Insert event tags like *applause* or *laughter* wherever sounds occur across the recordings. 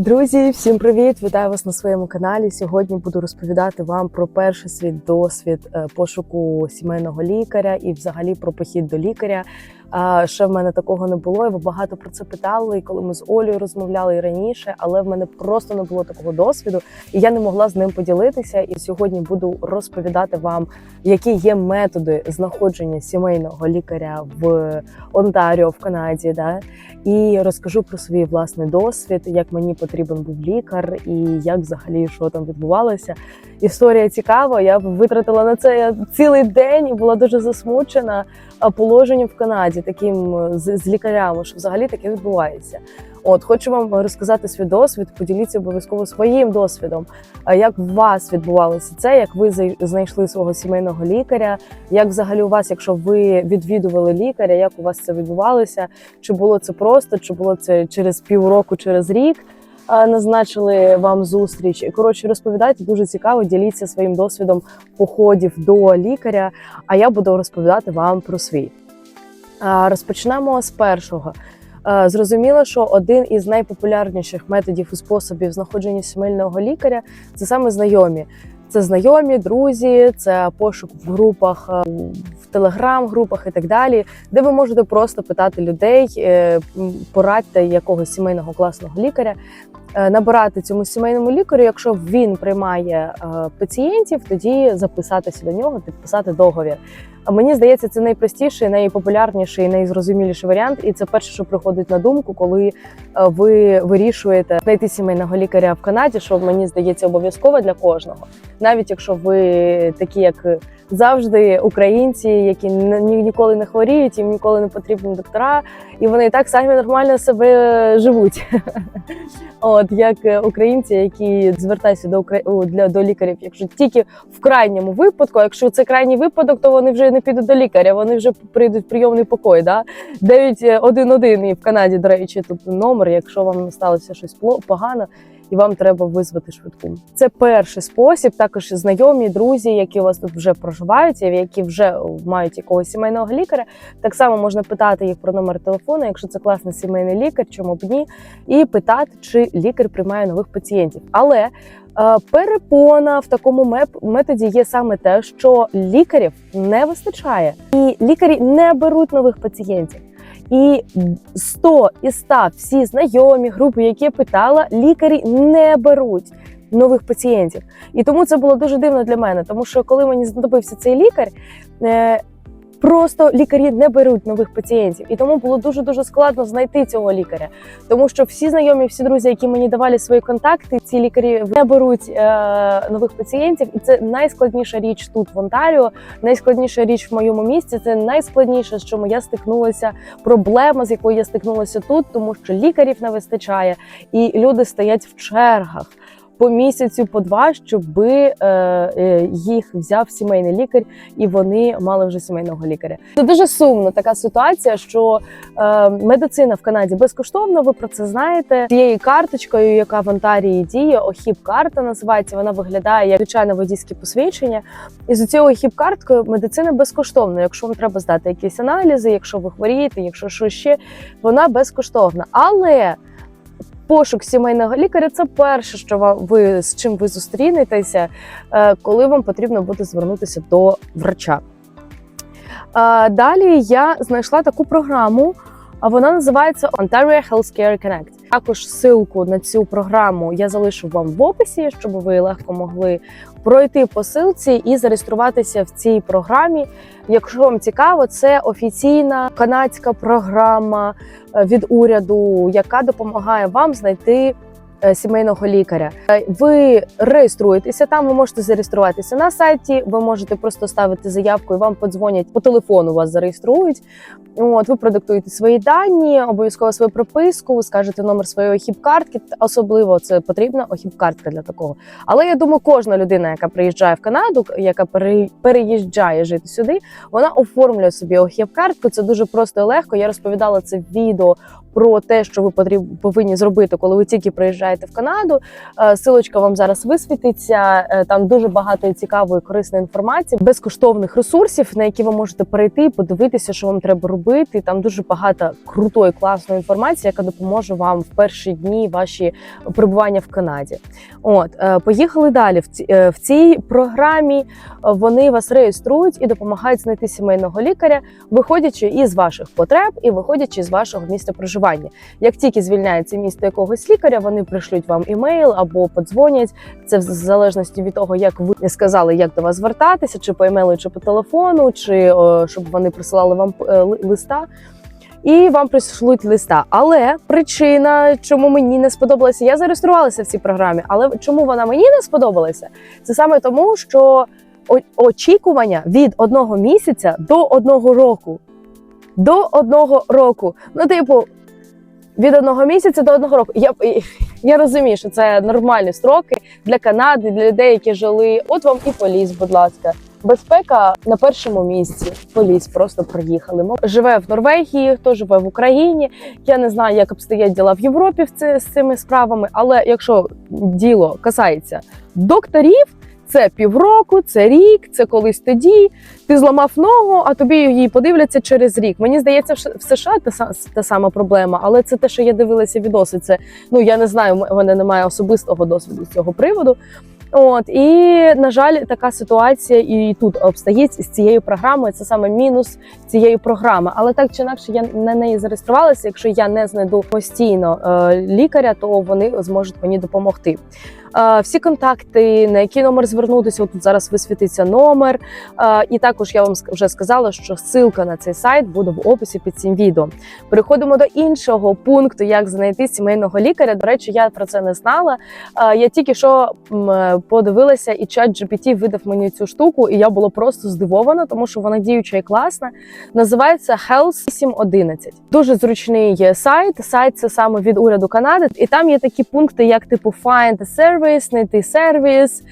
Друзі, всім привіт! Вітаю вас на своєму каналі. Сьогодні буду розповідати вам про перший свій досвід е, пошуку сімейного лікаря і взагалі про похід до лікаря. Ще в мене такого не було. і Ви багато про це питали, і коли ми з Олею розмовляли і раніше, але в мене просто не було такого досвіду, і я не могла з ним поділитися. І сьогодні буду розповідати вам, які є методи знаходження сімейного лікаря в Онтаріо в Канаді. Да? І розкажу про свій власний досвід, як мені потрібен був лікар, і як взагалі що там відбувалося. Історія цікава. Я витратила на це цілий день і була дуже засмучена положенням в Канаді, таким е, з, з лікарями, що взагалі таке відбувається. От хочу вам розказати свій досвід. Поділіться обов'язково своїм досвідом. Як у вас відбувалося це? Як ви знайшли свого сімейного лікаря? Як взагалі у вас, якщо ви відвідували лікаря, як у вас це відбувалося? Чи було це просто, чи було це через півроку, через рік? А, Назначили вам зустріч. Коротше, розповідайте дуже цікаво. Діліться своїм досвідом походів до лікаря. А я буду розповідати вам про свій. Розпочнемо з першого. Е, Зрозуміло, що один із найпопулярніших методів і способів знаходження сімейного лікаря це саме знайомі. Це знайомі, друзі, це пошук в групах, е, в телеграм-групах і так далі, де ви можете просто питати людей, е, порадьте якогось сімейного класного лікаря, е, набирати цьому сімейному лікарю. Якщо він приймає пацієнтів, тоді записатися до нього, підписати договір. А Мені здається, це найпростіший, найпопулярніший, найзрозуміліший варіант, і це перше, що приходить на думку, коли ви вирішуєте знайти сімейного лікаря в Канаді, що мені здається обов'язково для кожного, навіть якщо ви такі, як завжди, українці, які ні- ні- ніколи не хворіють, їм ніколи не потрібні доктора, і вони і так самі нормально себе живуть. *laughs* От як е, українці, які звертаються до для до лікарів, якщо тільки в крайньому випадку, якщо це крайній випадок, то вони вже не підуть до лікаря, вони вже прийдуть в прийомний покой. Да? 911 і в Канаді, до речі, тут номер, якщо вам сталося щось погано. І вам треба визвати швидку. Це перший спосіб. Також знайомі, друзі, які у вас тут вже проживають, які вже мають якогось сімейного лікаря. Так само можна питати їх про номер телефону, якщо це класний сімейний лікар, чому б ні, і питати, чи лікар приймає нових пацієнтів. Але е, перепона в такому методі є саме те, що лікарів не вистачає, і лікарі не беруть нових пацієнтів. І 100 із 100 всі знайомі групи, які я питала, лікарі не беруть нових пацієнтів. І тому це було дуже дивно для мене, тому що коли мені знадобився цей лікар, е, просто лікарі не беруть нових пацієнтів. І тому було дуже дуже складно знайти цього лікаря. Тому що всі знайомі, всі друзі, які мені давали свої контакти, ці лікарі не беруть е, нових пацієнтів, і це найскладніша річ тут в Онтаріо. Найскладніша річ в моєму місті. Це найскладніше, з чому я стикнулася. Проблема, з якою я стикнулася тут, тому що лікарів не вистачає, і люди стоять в чергах. По місяцю, по два, щоб е, е, їх взяв сімейний лікар, і вони мали вже сімейного лікаря. Це дуже сумно така ситуація, що е, медицина в Канаді безкоштовна. Ви про це знаєте. Цією карточкою, яка в Онтарії діє, охіп карта називається. Вона виглядає як звичайне водійське посвідчення. І з цією охіп карткою медицина безкоштовна. Якщо вам треба здати якісь аналізи, якщо ви хворієте, якщо що ще, вона безкоштовна. Але Пошук сімейного лікаря це перше, що ви з чим ви зустрінетеся, е, коли вам потрібно буде звернутися до врача. Далі я знайшла таку програму, а вона називається Ontario Healthcare Connect. Також ссылку на цю програму я залишу вам в описі, щоб ви легко могли пройти посилці і зареєструватися в цій програмі. Якщо вам цікаво, це офіційна канадська програма е, від уряду, яка допомагає вам знайти сімейного лікаря. Е, Ви реєструєтеся там, ви можете зареєструватися на сайті, ви можете просто ставити заявку і вам подзвонять по телефону, вас зареєструють. От ви продиктуєте свої дані, обов'язково свою прописку, ви скажете номер своєї охіп-картки. Особливо це потрібна охіп-картка для такого. Але я думаю, кожна людина, яка приїжджає в Канаду, яка пере- переїжджає жити сюди, вона оформлює собі охіп-картку. Це дуже просто і легко. Я розповідала це в відео про те, що ви повинні зробити, коли ви тільки приїжджаєте в Канаду. Е, Силочка вам зараз висвітиться. Е, Там дуже багато цікавої корисної інформації, безкоштовних ресурсів, на які ви можете перейти, подивитися, що вам треба робити. Там дуже багато крутої, класної інформації, яка допоможе вам в перші дні ваші перебування в Канаді. От е, поїхали далі. В ці- в цій програмі вони вас реєструють і допомагають знайти сімейного лікаря, виходячи із ваших потреб і виходячи з вашого місця проживання. Як тільки звільняється місто якогось лікаря, вони пришлють вам імейл або подзвонять. Це в залежності від того, як ви сказали, як до вас звертатися, чи по емейлу, чи по телефону, чи о, щоб вони присилали вам е, листа. І вам прийшлють листа. Але причина, чому мені не сподобалося, я зареєструвалася в цій програмі. Але чому вона мені не сподобалася? Це саме тому, що очікування від одного місяця до одного року. До одного року. Ну, типу, від одного місяця до одного року. Я, я розумію, що це нормальні строки для Канади, для людей, які жили. От вам і поліс, будь ласка. Безпека на першому місці. Поліс просто приїхали. Мо- Живе в Норвегії, хто живе в Україні. Я не знаю, як обстоять діла в Європі в це, з цими справами, але якщо діло касається докторів, це півроку, це рік, це колись тоді. Ти зламав ногу, а тобі її подивляться через рік. Мені здається, в США та, та сама проблема, але це те, що я дивилася відоси. Це ну я не знаю, в мене немає особистого досвіду з цього приводу. От і на жаль, така ситуація і тут обстоїть з цією програмою. Це саме мінус цієї програми. Але так чи інакше, я на неї зареєструвалася. Якщо я не знайду постійно е, лікаря, то вони зможуть мені допомогти. Е, всі контакти, на який номер звернутися, тут зараз висвітиться номер. Е, і також я вам вже сказала, що ссылка на цей сайт буде в описі під цим відео. Переходимо до іншого пункту, як знайти сімейного лікаря. До речі, я про це не знала. Е, Я тільки що подивилася, і чат GPT видав мені цю штуку, і я була просто здивована, тому що вона діюча і класна. Називається Health 711. Дуже зручний є сайт. Сайт це саме від уряду Канади, і там є такі пункти, як типу Find a service, знайти сервіс,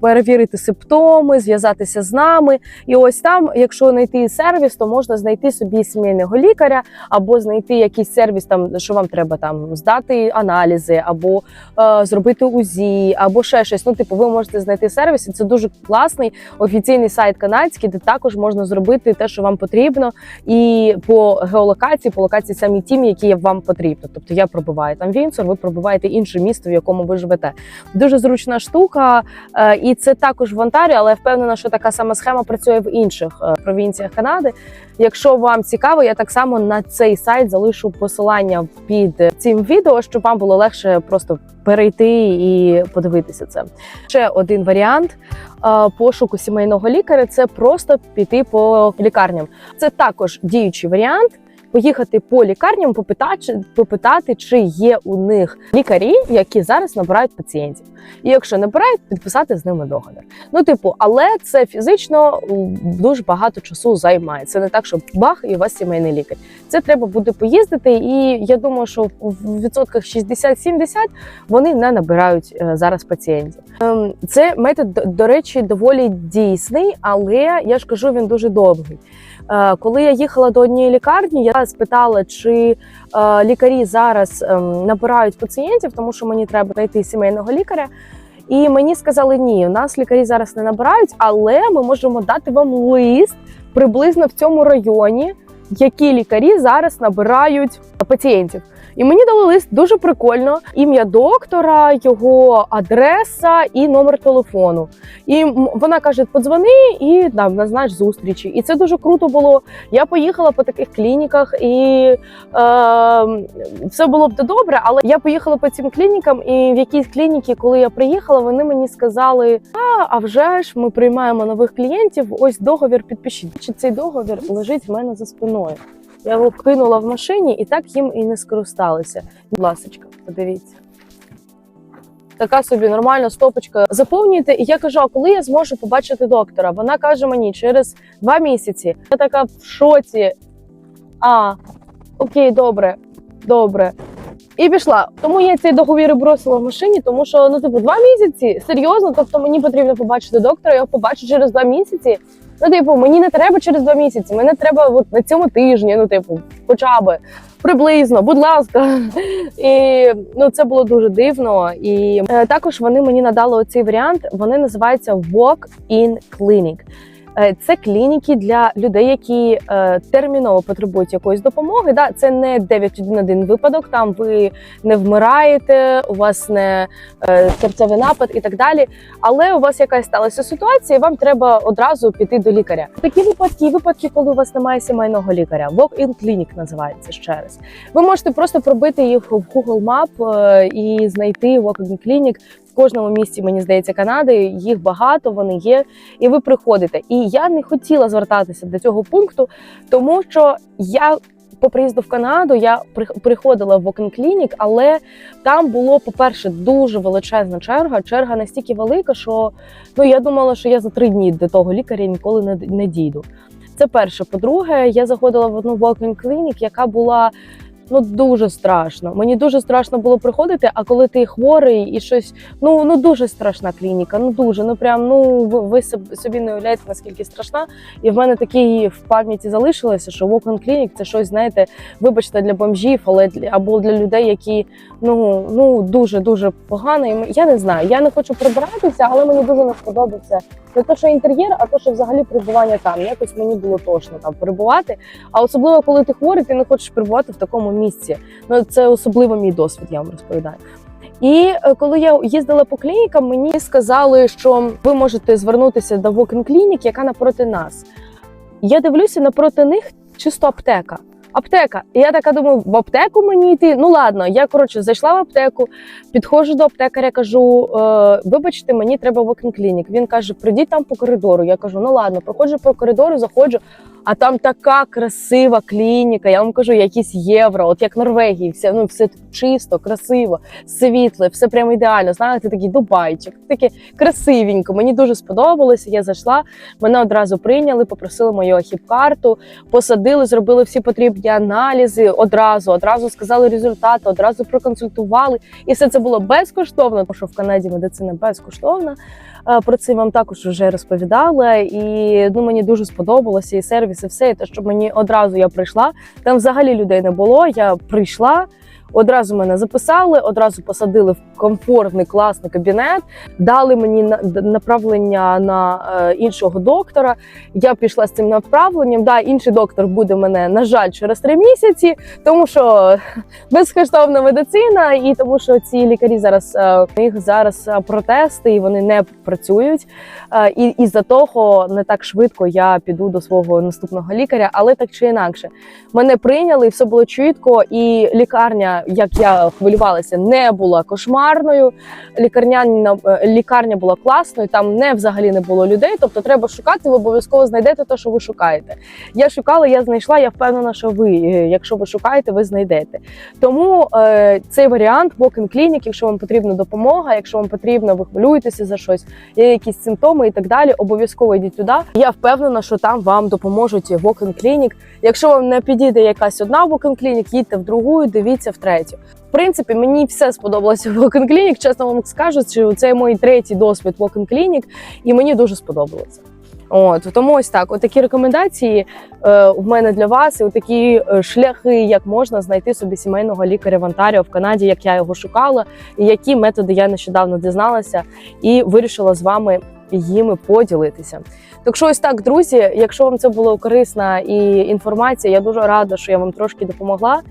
перевірити симптоми, зв'язатися з нами. І ось там, якщо знайти сервіс, то можна знайти собі сімейного лікаря або знайти якийсь сервіс, там що вам треба там здати аналізи, або е, зробити УЗІ, або ще щось. Ну, типу, ви можете знайти сервіс, і це дуже класний офіційний сайт канадський, де також можна зробити те, що вам потрібно, і по геолокації, по локації самі тім, які вам потрібно. Тобто я пробиваю там Вінсор, ви пробиваєте інше місто, в якому ви живете. Дуже зручна штука, е, і це також в Онтаріо, але я впевнена, що така сама схема працює в інших е, провінціях Канади. Якщо вам цікаво, я так само на цей сайт залишу посилання під цим відео, щоб вам було легше просто перейти і подивитися це. Ще один варіант е, пошуку сімейного лікаря це просто піти по лікарням. Це також діючий варіант. Поїхати по лікарням, попитати, попитати, чи є у них лікарі, які зараз набирають пацієнтів. І якщо набирають, підписати з ними договір. Ну, типу, але це фізично дуже багато часу займає. Це не так, що бах, і у вас сімейний лікар. Це треба буде поїздити, і я думаю, що в відсотках 60-70 вони не набирають е, зараз пацієнтів. Ем, Це метод, до- речі, доволі дійсний, але я ж кажу, він дуже довгий. Е, Коли я їхала до однієї лікарні, я спитала, чи е, лікарі зараз ем, набирають пацієнтів, тому що мені треба знайти сімейного лікаря. І мені сказали, ні, у нас лікарі зараз не набирають, але ми можемо дати вам лист приблизно в цьому районі, які лікарі зараз набирають пацієнтів. І мені дали лист дуже прикольно. Ім'я доктора, його адреса і номер телефону. І вона каже: подзвони і там назнач зустрічі. І це дуже круто було. Я поїхала по таких клініках, і е, все було б добре. Але я поїхала по цим клінікам, і в якійсь клініці, коли я приїхала, вони мені сказали: А, а вже ж ми приймаємо нових клієнтів. Ось договір підпишіть. Чи цей договір лежить в мене за спиною? Я його кинула в машині і так їм і не скористалися. Ласочка, подивіться. Така собі нормальна стопочка. Заповнюйте, і я кажу: а коли я зможу побачити доктора? Вона каже мені через два місяці. Я така в шоці. А, окей, добре, добре. І пішла. Тому я цей договір бросила в машині, тому що ну, типу, два місяці серйозно. Тобто мені потрібно побачити доктора, я його побачу через два місяці. Ну, типу, мені не треба через два місяці, мені треба от на цьому тижні, ну, типу, хоча би. приблизно, будь ласка. *laughs* І ну це було дуже дивно. І е, також вони мені надали оцей варіант. Вони називаються Walk-in Clinic. Е, Це клініки для людей, які е, терміново потребують якоїсь допомоги. Да, це не 911 випадок. Там ви не вмираєте, у вас не е, серцевий напад і так далі. Але у вас якась сталася ситуація, і вам треба одразу піти до лікаря. Такі випадки, випадки, коли у вас немає сімейного лікаря. Walk-in Clinic називається ще раз. Ви можете просто пробити їх в Google Map і знайти Walk-in Clinic. Кожному місті, мені здається, Канади їх багато, вони є, і ви приходите. І я не хотіла звертатися до цього пункту, тому що я по приїзду в Канаду я приходила в Walk-in Clinic, але там було, по-перше, дуже величезна черга. Черга настільки велика, що ну я думала, що я за три дні до того лікаря ніколи не, не дійду. Це перше. По-друге, я заходила в одну Walk-in Clinic, яка була. Ну дуже страшно. Мені дуже страшно було приходити. А коли ти хворий і щось, ну ну дуже страшна клініка. Ну дуже, ну прям ну ви, собі не уявляєте, наскільки страшна. І в мене такі в пам'яті залишилося, що walk-in clinic – це щось, знаєте, вибачте, для бомжів, але для або для людей, які ну ну дуже дуже погано. І я не знаю. Я не хочу прибиратися, але мені дуже не сподобався не то, що інтер'єр, а то, що взагалі перебування там. Якось мені було точно там перебувати. А особливо, коли ти хворий, ти не хочеш перебувати в такому місці. Ну це особливо мій досвід, я вам розповідаю. І е, коли я їздила по клінікам, мені сказали, що ви можете звернутися до Walk-in Clinic, яка напроти нас. Я дивлюся напроти них чисто аптека. Аптека. І я така думаю, в аптеку мені йти. Ну ладно, я коротше зайшла в аптеку, підходжу до аптекаря, кажу: е, вибачте, мені треба в клінік. Він каже, прийдіть там по коридору. Я кажу, ну ладно, проходжу по коридору, заходжу. А там така красива клініка. Я вам кажу, якісь євро, от як Норвегії, все ну все чисто, красиво, світле, все прямо ідеально. Знаєте, такий дубайчик, таке красивенько. Мені дуже сподобалося. Я зайшла, мене одразу прийняли, попросили мою ахіп-карту, посадили, зробили всі потрібні аналізи. Одразу, одразу сказали результати, одразу проконсультували. І все це було безкоштовно, тому що в Канаді медицина безкоштовна. Е, Про це вам також вже розповідала, і ну мені дуже сподобалося і сервіс, і все. І те, що мені одразу я прийшла. Там взагалі людей не було. Я прийшла. Одразу мене записали, одразу посадили в комфортний класний кабінет, дали мені на- направлення на е, іншого доктора. Я пішла з цим направленням. Да, інший доктор буде мене, на жаль, через три місяці, тому що *laughs* безкоштовна медицина, і тому що ці лікарі зараз е, у них зараз е, протести і вони не працюють. Е, І із-за того не так швидко я піду до свого наступного лікаря, але так чи інакше, мене прийняли, і все було чітко. І лікарня, як я хвилювалася, не була кошмарною. Лікарняна е, лікарня була класною. Там не взагалі не було людей. Тобто, треба шукати. Ви обов'язково знайдете те, що ви шукаєте. Я шукала, я знайшла. Я впевнена, що ви, е, якщо ви шукаєте, ви знайдете. Тому е, цей варіант walk-in clinic, якщо вам потрібна допомога, якщо вам потрібно, ви хвилюєтеся за щось, є якісь симптоми і так далі. Обов'язково йдіть туди. Я впевнена, що там вам допоможуть walk-in clinic. Якщо вам не підійде якась одна walk-in clinic, їдьте в другу, дивіться в третю. В принципі, мені все сподобалося в walk-in clinic, Чесно вам скажу, що це мій третій досвід walk-in clinic, і мені дуже сподобалося. От тому ось так. Отакі рекомендації е, в мене для вас, і отакі е, шляхи, як можна знайти собі сімейного лікаря в Онтаріо в Канаді, як я його шукала, і які методи я нещодавно дізналася і вирішила з вами їми поділитися. Так що ось так, друзі, якщо вам це було корисна і інформація, я дуже рада, що я вам трошки допомогла.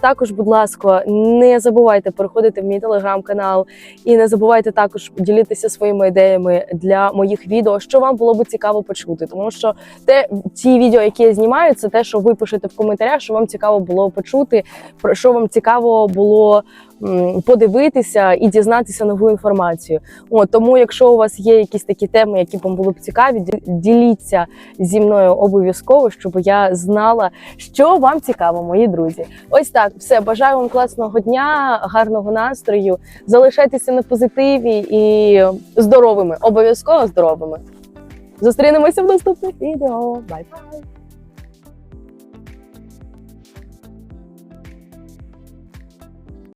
Також, будь ласка, не забувайте переходити в мій телеграм-канал і не забувайте також ділитися своїми ідеями для моїх відео, що вам було би цікаво почути. Тому що те, ті відео, які я знімаю, це те, що ви пишете в коментарях, що вам цікаво було почути, про що вам цікаво було подивитися і дізнатися нову інформацію. От тому, якщо у вас є якісь такі теми, які вам було б цікаві, діліться зі мною обов'язково, щоб я знала, що вам цікаво, мої друзі. Ось так, все. Бажаю вам класного дня, гарного настрою. Залишайтеся на позитиві і здоровими, обов'язково здоровими. Зустрінемося в наступних відео. Бай-бай!